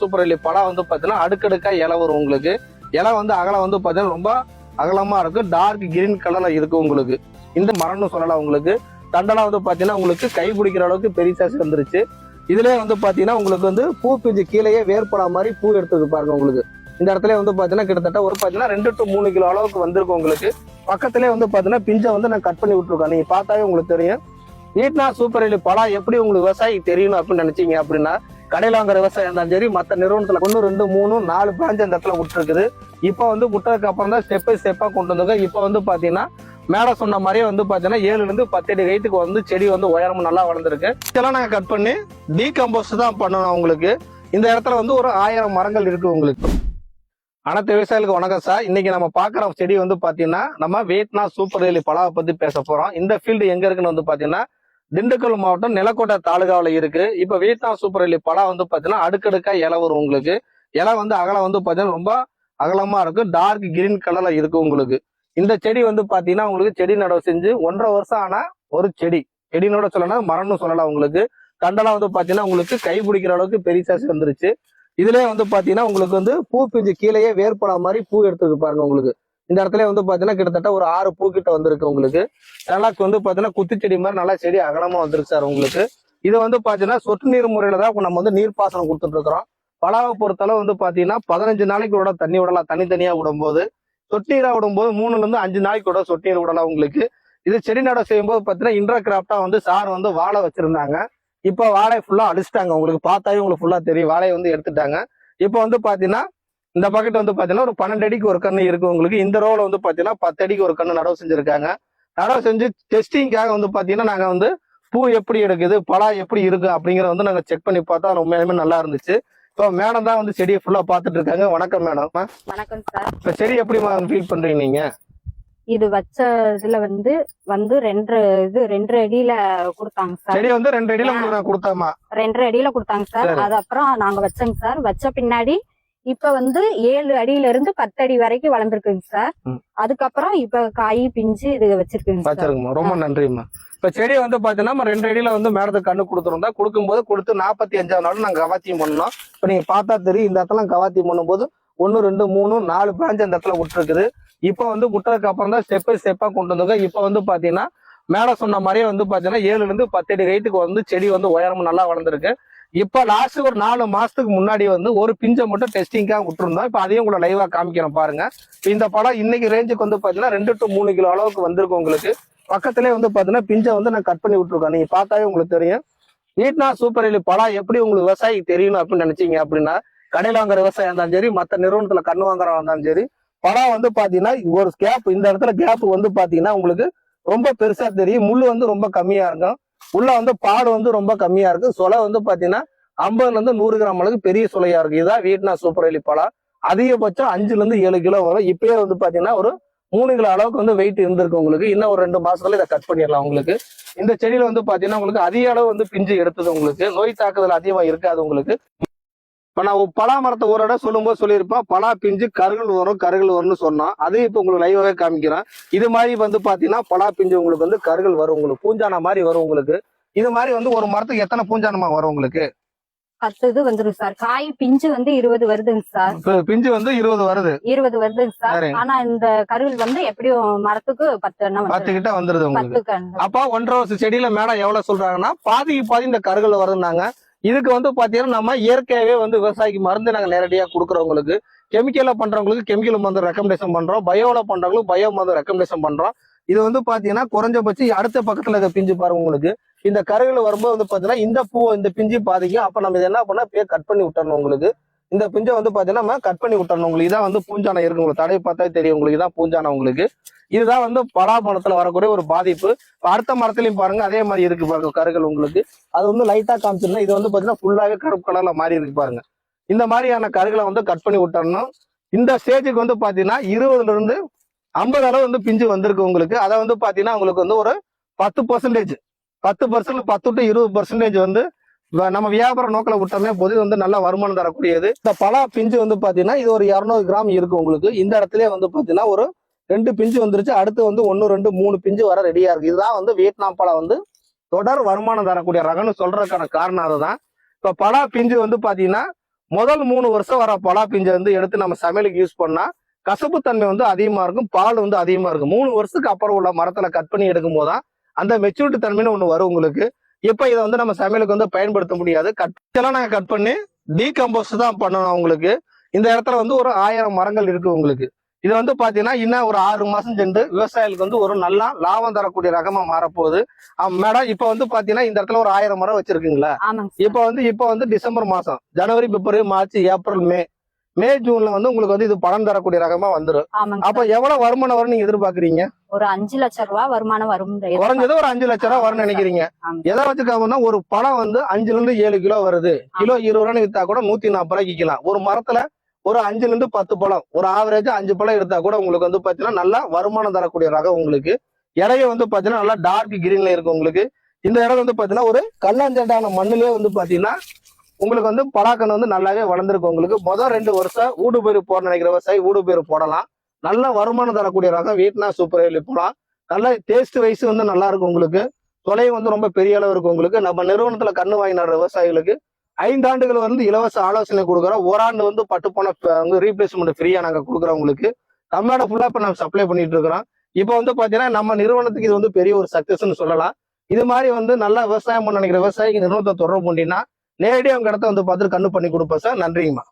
Super எல்லி பழம் வந்து பார்த்தீங்கன்னா அடுக்கடுக்கா இலை வரும் உங்களுக்கு. இலை வந்து அகலம் வந்து பார்த்தீங்கன்னா ரொம்ப அகலமா இருக்கும். டார்க் கிரீன் கலர்ல இருக்கு உங்களுக்கு. இந்த மரம்னு சொல்லலாம் உங்களுக்கு. தண்டெல்லாம் வந்து பார்த்தீங்கன்னா உங்களுக்கு கை பிடிக்கிற அளவுக்கு பெரிய சைஸ் வந்துருச்சு வந்து பார்த்தீங்கன்னா உங்களுக்கு வந்து பூ பிஞ்சு கீழேயே வேர்படா மாதிரி பூ எடுத்துருக்கு பாருங்க உங்களுக்கு. இந்த இடத்துல வந்து பார்த்தீங்கன்னா கிட்டத்தட்ட ஒரு பார்த்தீங்கன்னா ரெண்டு டு மூணு கிலோ அளவுக்கு வந்திருக்கும் உங்களுக்கு. பக்கத்துலயே வந்து பார்த்தீங்கன்னா பிஞ்சை வந்து நான் கட் பண்ணி விட்டுருக்கேன். நீங்க பார்த்தாவே உங்களுக்கு தெரியும். வீட்னா சூப்பர் எலி பழம் எப்படி உங்களுக்கு விவசாயி தெரியணும் அப்படின்னு நினைச்சீங்க அப்படின்னா கடையில் வாங்குற விவசாயம் இருந்தாலும் சரி மற்ற நிறுவனத்தில் ஒன்று ரெண்டு மூணு நாலு பிரான்ச் அந்த இடத்துல விட்டுருக்குது. இப்போ வந்து விட்டதுக்கு அப்புறம் தான் ஸ்டெப் பை ஸ்டெப்பாக கொண்டு வந்திருக்கோம். இப்போ வந்து பார்த்தீங்கன்னா மேடம் சொன்ன மாதிரியே வந்து பார்த்தீங்கன்னா ஏழுலேருந்து இருந்து கைத்துக்கு வந்து செடி வந்து உயரம் நல்லா வளர்ந்துருக்கு. இதெல்லாம் நாங்கள் கட் பண்ணி டீகம்போஸ்ட் தான் பண்ணணும் உங்களுக்கு இந்த இடத்துல வந்து ஒரு ஆயிரம் மரங்கள் இருக்குது உங்களுக்கு. அனைத்து விவசாயிகளுக்கு வணக்கம் சார் இன்னைக்கு நம்ம பார்க்குற செடி வந்து பார்த்தீங்கன்னா நம்ம வியட்நாம் சூப்பர் எலி பலாவை பற்றி பேச போகிறோம் இந்த ஃபீல்டு எங்கே இருக்குன்னு வந்து பார்த்தீங்கன்னா திண்டுக்கல் மாவட்டம் நிலக்கோட்டை தாலுகாவில் இருக்கு. இப்போ வீட்டா சூப்பர் எலி படம் வந்து பார்த்தீங்கன்னா அடுக்கடுக்கா இலை வரும் உங்களுக்கு. இலை வந்து அகலம் வந்து பார்த்தீங்கன்னா ரொம்ப அகலமா இருக்கும். டார்க் கிரீன் கலர்ல இருக்கு உங்களுக்கு. இந்த செடி வந்து பாத்தீங்கன்னா உங்களுக்கு செடி நடவு செஞ்சு ஒன்றரை வருஷம் ஆனா ஒரு செடி. செடினோட சொல்லலாம் மரம்னு சொல்லலாம் உங்களுக்கு. தண்டெல்லாம் வந்து பாத்தீங்கன்னா உங்களுக்கு கை பிடிக்கிற அளவுக்கு பெரிய வந்துருச்சு இதுலயே வந்து பாத்தீங்கன்னா உங்களுக்கு வந்து பூ பிஞ்சு கீழேயே வேர்படா மாதிரி பூ எடுத்துருக்கு பாருங்க உங்களுக்கு. இந்த இடத்துல வந்து பாத்தீங்கன்னா கிட்டத்தட்ட ஒரு ஆறு பூ கிட்ட வந்திருக்கு உங்களுக்கு. நல்லா வந்து பாத்தீங்கன்னா குத்துச்செடி மாதிரி நல்லா செடி அகலமா வந்திருக்கு சார் உங்களுக்கு. இது வந்து பாத்தீங்கன்னா சொட்டு நீர் முறையில தான் நம்ம வந்து நீர்ப்பாசனம் கொடுத்துட்டு இருக்கிறோம். பலாவை பொறுத்தளவு வந்து பாத்தீங்கன்னா பதினஞ்சு நாளைக்கு விட தண்ணி விடலாம் தனித்தனியா விடும்போது. சொட்டு விடும்போது மூணுல இருந்து அஞ்சு நாளைக்கு கூட சொட்டீர் விடலாம் உங்களுக்கு. இது செடி நட செய்யும்போது பாத்தீங்கன்னா இன்ட்ரா கிராப்டா வந்து சார் வந்து வாழை வச்சிருந்தாங்க. இப்போ வாழை ஃபுல்லாக அடிச்சிட்டாங்க உங்களுக்கு பார்த்தாவே உங்களுக்கு ஃபுல்லாக தெரியும். வாழையை வந்து எடுத்துட்டாங்க. இப்போ வந்து பார்த்தீங்கன்னா இந்த பக்கெட் வந்து பாத்தீங்கன்னா ஒரு பன்னெண்டு அடிக்கு ஒரு கண்ணு இருக்கு உங்களுக்கு. இந்த ரோல வந்து பாத்தீங்கன்னா பத்து அடிக்கு ஒரு கண்ணு நடவு செஞ்சிருக்காங்க. நடவு செஞ்சு டெஸ்டிங்காக வந்து பாத்தீங்கன்னா நாங்க வந்து பூ எப்படி எடுக்குது பழம் எப்படி இருக்கு அப்படிங்கறத வந்து நாங்க செக் பண்ணி பார்த்தா உண்மையாலுமே நல்லா இருந்துச்சு. இப்போ மேடம் தான் வந்து செடியை ஃபுல்லா பார்த்துட்டு இருக்காங்க. வணக்கம் மேடம் வணக்கம் சார் இப்போ செடி எப்படி ஃபீல் பண்றீங்க நீங்க? இது வச்ச இதுல வந்து வந்து ரெண்டு இது ரெண்டு அடியில கொடுத்தாங்க சார் செடி வந்து ரெண்டு அடியில கொடுத்தாமா ரெண்டு அடியில கொடுத்தாங்க சார் சரி. அது அப்புறம் நாங்க வச்சோங்க சார் வச்ச பின்னாடி இப்ப வந்து ஏழு அடியில இருந்து பத்து அடி வரைக்கும் வளர்ந்துருக்குங்க சார். அதுக்கப்புறம் இப்ப காய் பிஞ்சு இது வச்சிருக்குங்க சார். வச்சிருக்கோம்? ரொம்ப நன்றிம்மா. இப்ப செடி வந்து பாத்தீங்கன்னா ரெண்டு அடியில வந்து மேடத்துக்கு கண்ணு கொடுத்துருந்தா கொடுக்கும்போது கொடுத்து நாற்பத்தி அஞ்சாவது நாள் நாங்க கவாத்தியம் பண்ணோம். இப்ப நீங்க பார்த்தா தெரியும் இந்த இடத்துல கவாத்தியம் பண்ணும்போது ஒன்னு ரெண்டு மூணு நாலு பிராஞ்ச் அந்த இடத்துல விட்டுருக்குது. இப்ப வந்து விட்டதுக்கு அப்புறம் தான் ஸ்டெப் பை ஸ்டெப்பா கொண்டு வந்தாங்க இப்ப வந்து பாத்தீங்கன்னா மேடம் சொன்ன மாதிரியே வந்து பாத்தீங்கன்னா ஏழுல இருந்து பத்து அடி ஹைட்டுக்கு வந்து செடி வந்து உயரம் நல்லா வளர்ந்துருக்கு. இப்ப லாஸ்ட் ஒரு நாலு மாசத்துக்கு முன்னாடி வந்து ஒரு பிஞ்சை மட்டும் டெஸ்டிங்காக விட்டுருந்தோம். இப்ப அதையும் உங்களை லைவா காமிக்கிறோம் பாருங்க. இப்ப இந்த படம் இன்னைக்கு ரேஞ்சுக்கு வந்து பாத்தீங்கன்னா ரெண்டு டு மூணு கிலோ அளவுக்கு வந்திருக்கும் உங்களுக்கு. பக்கத்துலேயே வந்து பாத்தீங்கன்னா பிஞ்சை வந்து நான் கட் பண்ணி விட்டுருக்கேன். நீங்க பார்த்தாவே உங்களுக்கு தெரியும். வீட்னா சூப்பர் எலி பழம் எப்படி உங்களுக்கு விவசாயிக்கு தெரியணும் அப்படின்னு நினைச்சீங்க அப்படின்னா கடையில் வாங்குற விவசாயம் இருந்தாலும் சரி மற்ற நிறுவனத்துல கண்ணு வாங்குறவங்க இருந்தாலும் சரி படம் வந்து பாத்தீங்கன்னா ஒரு கேப் இந்த இடத்துல கேப் வந்து பாத்தீங்கன்னா உங்களுக்கு ரொம்ப பெருசா தெரியும். முள் வந்து ரொம்ப கம்மியா இருக்கும். உள்ள வந்து பாடு வந்து ரொம்ப கம்மியா இருக்கு. சொலை வந்து பாத்தீங்கன்னா ஐம்பதுல இருந்து நூறு கிராம் அளவுக்கு பெரிய சுலையா இருக்கு. இதுதான் வீட்னா சூப்பர் எலி பழம் அதிகபட்சம் அஞ்சுல இருந்து ஏழு கிலோ வரும். இப்பயே வந்து பாத்தீங்கன்னா ஒரு மூணு கிலோ அளவுக்கு வந்து வெயிட் இருந்திருக்கு உங்களுக்கு. இன்னும் ஒரு ரெண்டு மாசத்துல இதை கட் பண்ணிடலாம் உங்களுக்கு. இந்த செடியில வந்து பாத்தீங்கன்னா உங்களுக்கு அதிக அளவு வந்து பிஞ்சு எடுத்தது உங்களுக்கு. நோய் தாக்குதல் அதிகமா இருக்காது உங்களுக்கு. இப்ப நான் பலா மரத்தை ஒரு இடம் சொல்லும்போது சொல்லியிருப்பேன். பலா பிஞ்சு கருகள் வரும் கருகள் வரும்னு சொன்னோம் அதையும் இப்ப உங்களுக்கு லைவாவே காமிக்கிறேன். இது மாதிரி வந்து பாத்தீங்கன்னா பலா பிஞ்சு உங்களுக்கு வந்து கருகள் வரும் உங்களுக்கு பூஞ்சான மாதிரி வரும் உங்களுக்கு. இது மாதிரி வந்து ஒரு மரத்துக்கு எத்தனை பூஞ்சானமா வரும் உங்களுக்கு? பத்து இது வந்துரும் சார். காய் பிஞ்சு வந்து இருபது வருதுங்க சார். பிஞ்சு வந்து இருபது வருது. இருபது வருதுங்க சார். ஆனா இந்த கருவில் வந்து எப்படியும் மரத்துக்கு பத்து எண்ணம் பத்து. கிட்ட வந்துருது உங்களுக்கு. அப்ப ஒன்றரை வருஷம் செடியில மேடம் எவ்வளவு சொல்றாங்கன்னா பாதிக்கு பாதி இந்த கருகள் வருதுன்னாங்க. இதுக்கு வந்து பாத்தீங்கன்னா நம்ம இயற்கையாவே வந்து விவசாயிக்கு மருந்து நாங்க நேரடியா கொடுக்குறவங்களுக்கு கெமிக்கல்ல பண்றவங்களுக்கு கெமிக்கல் மருந்து ரெக்கமெண்டேஷன் பண்றோம். பயோல பண்றவங்களுக்கு பயோ மருந்து ரெக்கமெண்டேஷன் பண்றோம். இது வந்து பாத்தீங்கன்னா குறைஞ்சபட்சம் அடுத்த பக்கத்துல இதை பிஞ்சு பாருங்க உங்களுக்கு. இந்த கருவில் வரும்போது வந்து பாத்தீங்கன்னா இந்த பூ இந்த பிஞ்சு பாதிக்கும். அப்ப நம்ம இதை என்ன பண்ணா இப்பயே கட் பண்ணி விட்டுறணும் உங்களுக்கு. இந்த பிஞ்சை வந்து பாத்தீங்கன்னா நம்ம கட் பண்ணி விட்டுறணும். உங்களுக்கு இதான் வந்து பூஞ்சானம் இருக்கு. உங்களுக்கு தடவை பார்த்தா தெரியும். உங்களுக்கு இதான் பூஞ்சானை உங்களுக்கு. இதுதான் வந்து படா மரத்துல வரக்கூடிய ஒரு பாதிப்பு. அடுத்த மரத்துலயும் பாருங்க அதே மாதிரி இருக்கு பாருங்க கருகள் உங்களுக்கு. அது வந்து லைட்டா காமிச்சிருந்தா இது வந்து பாத்தீங்கன்னா ஃபுல்லாக கருப்பு கலர்ல மாறி இருக்கு பாருங்க. இந்த மாதிரியான கருகளை வந்து கட் பண்ணி விட்டுறணும். இந்த ஸ்டேஜுக்கு வந்து பாத்தீங்கன்னா இருபதுல இருந்து ஐம்பது அளவு வந்து பிஞ்சு வந்திருக்கு உங்களுக்கு. அதை வந்து பாத்தீங்கன்னா உங்களுக்கு வந்து ஒரு பத்து பர்சன்டேஜ் பத்து பர்சன்ட் பத்து டு இருபது பர்சன்டேஜ் வந்து நம்ம வியாபார நோக்கில் விட்டோம்னா போது வந்து நல்ல வருமானம் தரக்கூடியது. இந்த பலா பிஞ்சு வந்து பாத்தீங்கன்னா இது ஒரு இரநூறு கிராம் இருக்கு உங்களுக்கு. இந்த இடத்துல வந்து பாத்தீங்கன்னா ஒரு ரெண்டு பிஞ்சு வந்துருச்சு. அடுத்து வந்து ஒன்னு ரெண்டு மூணு பிஞ்சு வர ரெடியா இருக்கு. இதுதான் வந்து வியட்நாம் பழம் வந்து தொடர் வருமானம் தரக்கூடிய ரகம்னு சொல்றதுக்கான காரணம் அதுதான். இப்ப பலா பிஞ்சு வந்து பாத்தீங்கன்னா முதல் மூணு வருஷம் வர பலா பிஞ்சை வந்து எடுத்து நம்ம சமையலுக்கு யூஸ் பண்ணா கசப்பு தன்மை வந்து அதிகமா இருக்கும் பால் வந்து அதிகமா இருக்கும். மூணு வருஷத்துக்கு அப்புறம் உள்ள மரத்துல கட் பண்ணி எடுக்கும் போதுதான் அந்த மெச்சூரிட்டி தன்மைன்னு ஒண்ணு வரும் உங்களுக்கு. இப்ப இதை வந்து நம்ம சமையலுக்கு வந்து பயன்படுத்த முடியாது. கட் எல்லாம் நாங்க கட் பண்ணி டீகம்போஸ் தான் பண்ணணும் உங்களுக்கு இந்த இடத்துல வந்து ஒரு ஆயிரம் மரங்கள் இருக்கு உங்களுக்கு. இது வந்து பாத்தீங்கன்னா இன்னும் ஒரு ஆறு மாசம் சென்று விவசாயிகளுக்கு வந்து ஒரு நல்லா லாபம் தரக்கூடிய ரகமா மாறப்போகுது. மேடம் இப்ப வந்து பாத்தீங்கன்னா இந்த இடத்துல ஒரு ஆயிரம் மரம் வச்சிருக்கீங்களா? இப்ப வந்து இப்ப வந்து டிசம்பர் மாசம் ஜனவரி பிப்ரவரி மார்ச் ஏப்ரல் மே மே ஜூன்ல வந்து உங்களுக்கு வந்து இது பலன் தரக்கூடிய ரகமா வந்துரும். ஆமாங்க அப்ப. எவ்வளவு வருமானம் வரும் நீங்க எதிர்பார்க்கறீங்க? ஒரு அஞ்சு லட்சம் ரூபாய் வருமானம் வரும் குறைஞ்சது ஒரு அஞ்சு லட்சம் ரூபாய் வரும்னு நினைக்கிறீங்க. எதை வச்சுக்காமன்னா ஒரு பழம் வந்து அஞ்சுல இருந்து ஏழு கிலோ வருது. கிலோ இருபது ரூபாய் வித்தா கூட நூத்தி நாற்பது ரூபாய்க்கு விற்கலாம் ஒரு மரத்துல ஒரு அஞ்சுல இருந்து பத்து பழம். ஒரு ஆவரேஜா அஞ்சு பழம் எடுத்தா கூட உங்களுக்கு வந்து பாத்தீங்கன்னா நல்லா வருமானம் தரக்கூடிய ரகம் உங்களுக்கு. இடைய வந்து பாத்தீங்கன்னா நல்லா டார்க் கிரீன்ல இருக்கு உங்களுக்கு. இந்த இடம் வந்து பாத்தீங்கன்னா ஒரு கண்ணாஞ்சண்டான மண்ணுலயே வந்து பாத்தீங்கன்னா உங்களுக்கு வந்து பலாக்கன்று வந்து நல்லாவே வளர்ந்துருக்கு உங்களுக்கு. மொதல் ரெண்டு வருஷம் ஊடு பயிர் போட நினைக்கிற விவசாயி ஊடு பயிர் போடலாம். நல்ல வருமானம் தரக்கூடிய ரகம் வீட்னா சூப்பர் வேலி போகலாம் நல்ல டேஸ்ட் வைஸ் வந்து நல்லா இருக்கும் உங்களுக்கு. தொலை வந்து ரொம்ப பெரிய அளவு இருக்கும் உங்களுக்கு. நம்ம நிறுவனத்துல கண்ணு வாங்கி நடுற விவசாயிகளுக்கு ஐந்தாண்டுகள் வந்து இலவச ஆலோசனை கொடுக்குறோம். ஓராண்டு வந்து பட்டுப்போன வந்து ரீப்ளேஸ்மெண்ட் ஃப்ரீயா நாங்க கொடுக்குறோம் உங்களுக்கு. தமிழ்நாடு ஃபுல்லா இப்ப நம்ம சப்ளை பண்ணிட்டு இருக்கிறோம். இப்போ வந்து பாத்தீங்கன்னா நம்ம நிறுவனத்துக்கு இது வந்து பெரிய ஒரு சக்சஸ்ன்னு சொல்லலாம். இது மாதிரி வந்து நல்லா விவசாயம் பண்ண நினைக்கிற விவசாயிக்கு நிறுவனத்தை தொடர்பு பண்ணினா நேரடியாக உங்க இடத்த வந்து பார்த்துட்டு கண்ணு பண்ணி கொடுப்போம் சார். நன்றிங்கம்மா.